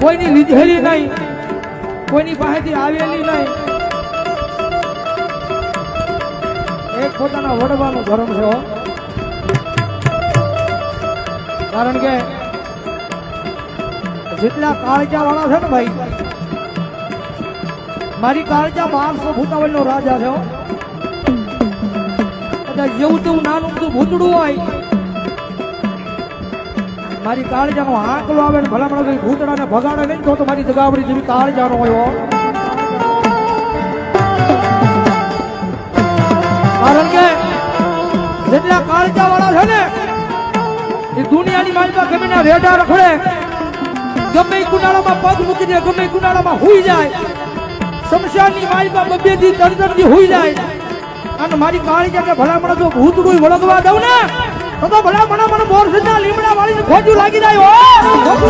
કોઈની લીધેલી નહીં, કોઈની પાસેથી આવેલી નહીં. એક પોતાના વડવાનું ધર્મ છે કારણ કે જેટલા કાળજા વાળા છે ને ભાઈ, મારી કાળજા બારસો ભૂતાવળ નો રાજા છે. કદાચ જેવું તેવું નાનું બધું ભૂતડું હોય. મારી કાળજાનો આંકલો આવે ને ભલામણ ભૂતડાને ભગાડે નહીં તો મારી દગાવડી જેવી કાળજાનો હોય. કારણ કે જેટલા કાળજા વાળા છે ને, એ દુનિયાની માલમાં ગમે ના રેડા રખડે, ગમે ઈ કુંડાળામાં પગ મૂકી દે, ગમે ઈ કુંડાળામાં હુઈ જાય, શમશાનની માલમાં બબે દી ત્રણ ત્રણ હુઈ જાય અને મારી કાળી જગ્યા ભલામણ જો ભૂતડું વળગવા દઉં ને તો ભલા મને મને બોરસદના લીમડા વાળી ખોજું લાગી જાય હો!